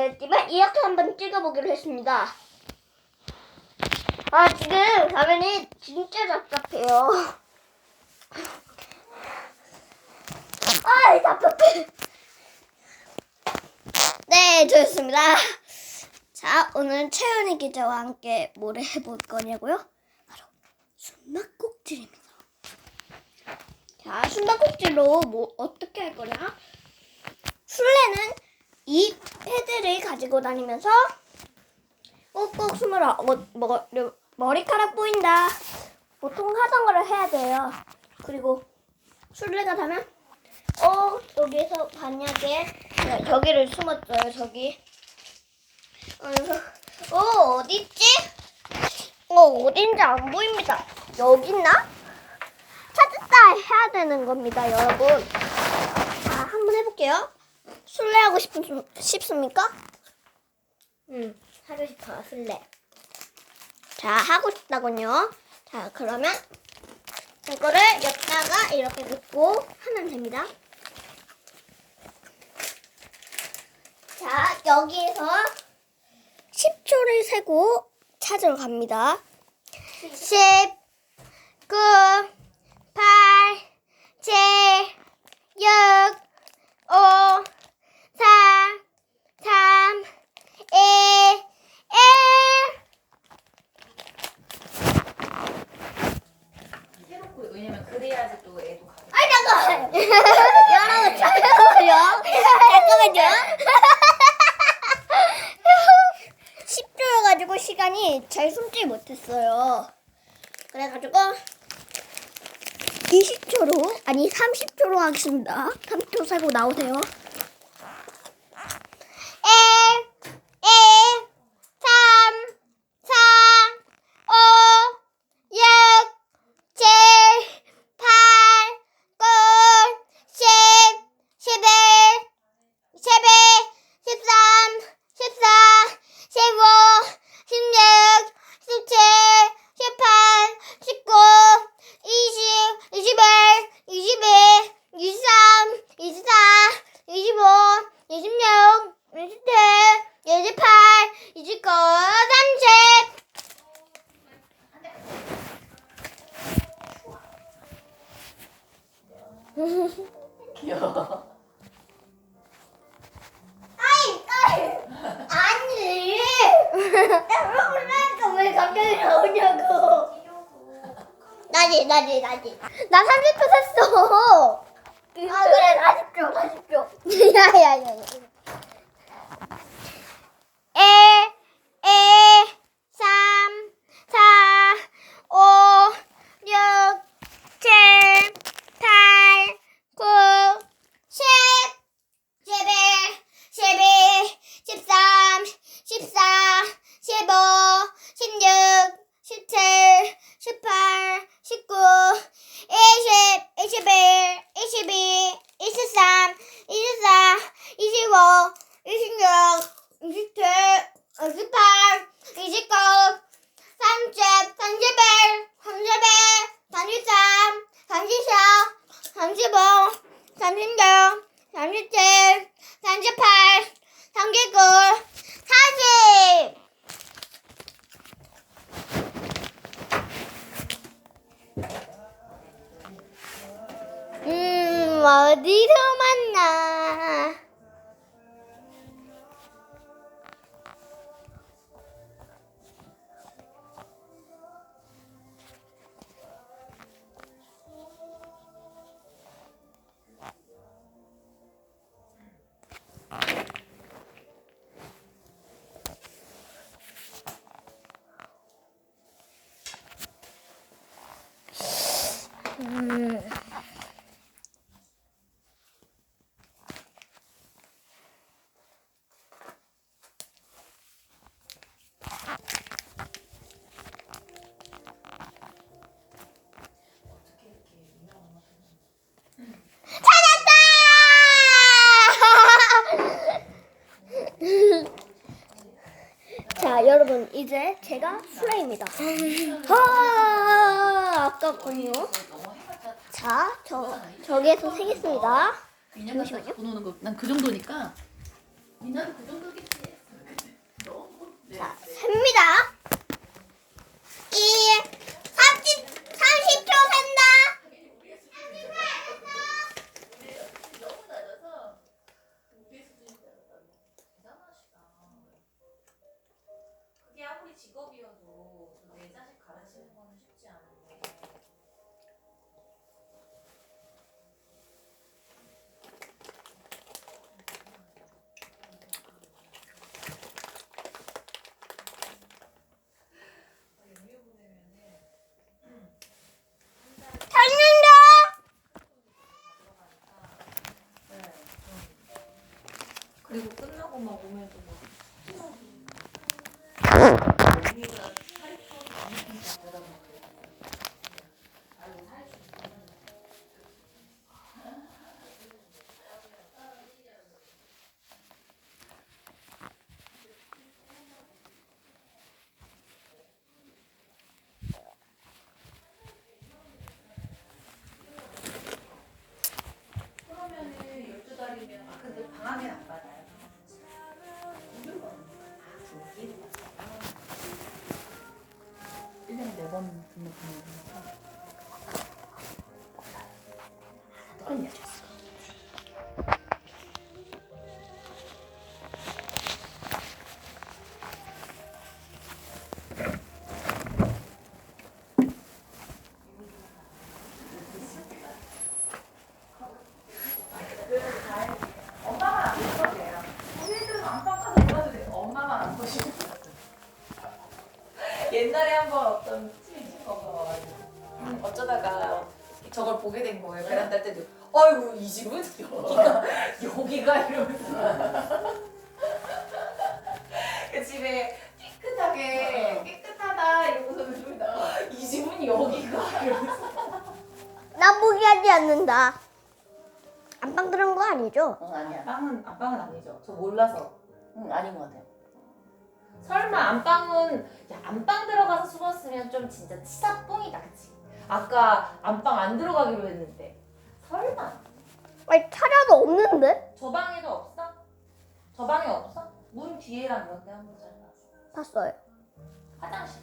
않지만 이렇게 한번 찍어보기로 했습니다. 아 지금 화면이 진짜 답답해요. 아이 답답해. 네 좋습니다. 자 오늘 채연이 기자와 함께 뭘 해볼 거냐고요? 바로 숨막꼭질입니다. 자 숨막꼭질로 뭐 어떻게 할 거냐? 술래는 이 패드를 가지고 다니면서 꼭꼭 숨어라. 어, 뭐, 머리카락 보인다. 보통 하던 거를 해야 돼요. 그리고 술래가 다면 어 여기서 만약에 네, 저기를 숨었어요. 저기. 어 어딨지? 어 어딘지 안 보입니다. 여기 있나? 찾았다 해야 되는 겁니다, 여러분. 자, 한번 해볼게요. 술래하고 싶, 싶습니까? 응, 하고 싶어요, 술래. 자, 하고 싶다군요. 자, 그러면 이거를 여기다가 이렇게 넣고 하면 됩니다. 자, 여기에서 10초를 세고 찾으러 갑니다. 10, 9, 8, 7, 6, 5, 4, 3, 2, 1. 해놓고 왜냐면 그래야지 또 애도 가고. 아, 잠깐! 여러분, 잠깐만요. 잠깐만요. 10초여가지고 시간이 잘 숨지 못했어요. 그래가지고 20초로, 아니 30초로 하겠습니다. 30초 세고 나오세요. ev. 아니. 나지, 나지, 나지. 나 30초 셌어. 아, 그래, 40초, 40초. 야, 야, 야, 37, 38, 39, 40. 음, 어디서 만나? 자, 여러분, 이제 제가 수레입니다. 아, 아깝군요. 자, 저, 저기에서 세겠습니다. 민현이가 갖고 노는 거 난 그 정도니까 민현은 그 정도겠지. 자, 셉니다. 1, 30, 30초 센다. 너무 낮아서 우리 수준이 대단하시다. 그게 아무리 직업이어도 내 자식 가르치는 거는 쉽지 않은데. 찾는다. 그리고 끝 보시면 돼요. 옛날에 한번 어떤 친구가 와가지고 음, 어쩌다가 저걸 보게 된 거예요. 베란다 때도 아이고 이 집은 여기가 여기가 이러면서 그 집에 깨끗하게 깨끗하다 이러고서 이 집은 여기가 이러면서 나 포기하지 않는다. 안방 들은 거 아니죠? 응 아니야. 안방은 안방은 아니죠. 저 몰라서 응 아닌 것 같아. 설마 안방은 야 안방 들어가서 숨었으면 좀 진짜 치사뽕이다 그치? 아까 안방 안 들어가기로 했는데 설마 아니 찾아도 없는데? 저 방에도 없어? 저 방에 없어? 문 뒤에랑 이런 데 한번 잘 봤어 봤어요. 화장실